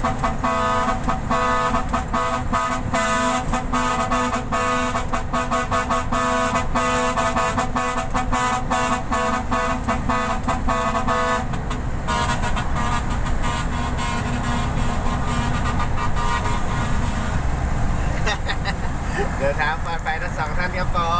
Ha ha ha! เดินทางปลอดภัทั้งสองท่านครับผม